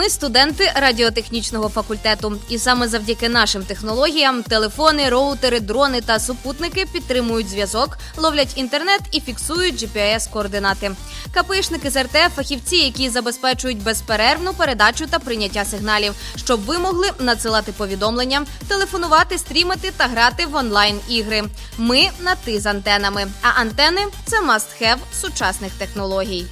Ми студенти радіотехнічного факультету, і саме завдяки нашим технологіям телефони, роутери, дрони та супутники підтримують зв'язок, ловлять інтернет і фіксують gps координати. КПІшники з РТФ – фахівці, які забезпечують безперервну передачу та прийняття сигналів, щоб ви могли надсилати повідомлення, телефонувати, стрімити та грати в онлайн ігри. Ми на ти з антенами. А антени це must-have сучасних технологій.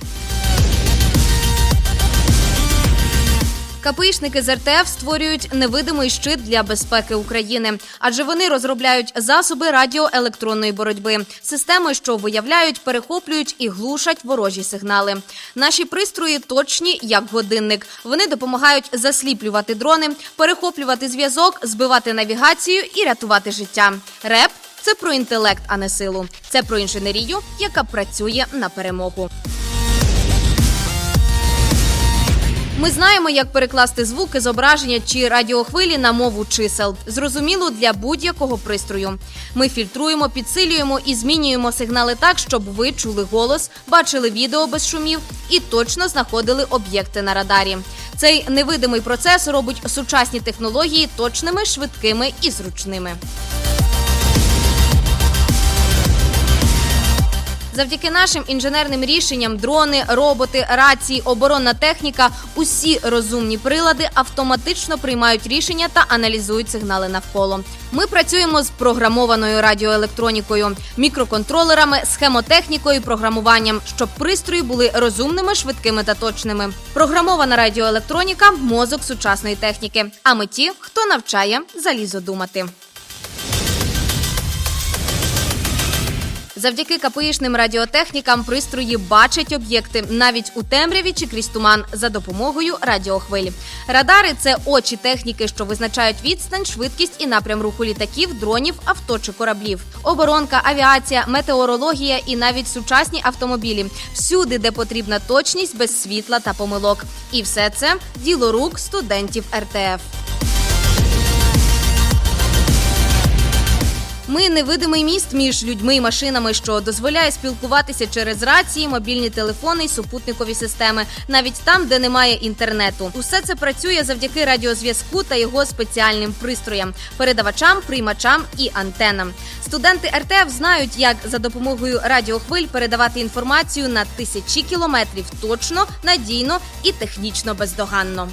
КПІшники з РТФ створюють невидимий щит для безпеки України, адже вони розробляють засоби радіоелектронної боротьби, системи, що виявляють, перехоплюють і глушать ворожі сигнали. Наші пристрої точні як годинник. Вони допомагають засліплювати дрони, перехоплювати зв'язок, збивати навігацію і рятувати життя. РЕП це про інтелект, а не силу. Це про інженерію, яка працює на перемогу. Ми знаємо, як перекласти звуки, зображення чи радіохвилі на мову чисел, зрозуміло для будь-якого пристрою. Ми фільтруємо, підсилюємо і змінюємо сигнали так, щоб ви чули голос, бачили відео без шумів і точно знаходили об'єкти на радарі. Цей невидимий процес робить сучасні технології точними, швидкими і зручними. Завдяки нашим інженерним рішенням, дрони, роботи, рації, оборонна техніка, усі розумні прилади автоматично приймають рішення та аналізують сигнали навколо. Ми працюємо з програмованою радіоелектронікою, мікроконтролерами, схемотехнікою, програмуванням, щоб пристрої були розумними, швидкими та точними. Програмована радіоелектроніка мозок сучасної техніки. А ми ті, хто навчає залізо думати. Завдяки КПІшним радіотехнікам пристрої бачать об'єкти навіть у темряві чи крізь туман за допомогою радіохвилі. Радари це очі техніки, що визначають відстань, швидкість і напрям руху літаків, дронів, авто чи кораблів. Оборонка, авіація, метеорологія і навіть сучасні автомобілі всюди, де потрібна точність без світла та помилок. І все це діло рук студентів РТФ. Ми невидимий міст між людьми і машинами, що дозволяє спілкуватися через рації, мобільні телефони і супутникові системи, навіть там, де немає інтернету. Усе це працює завдяки радіозв'язку та його спеціальним пристроям, передавачам, приймачам і антенам. Студенти РТФ знають, як за допомогою радіохвиль передавати інформацію на тисячі кілометрів точно, надійно і технічно бездоганно.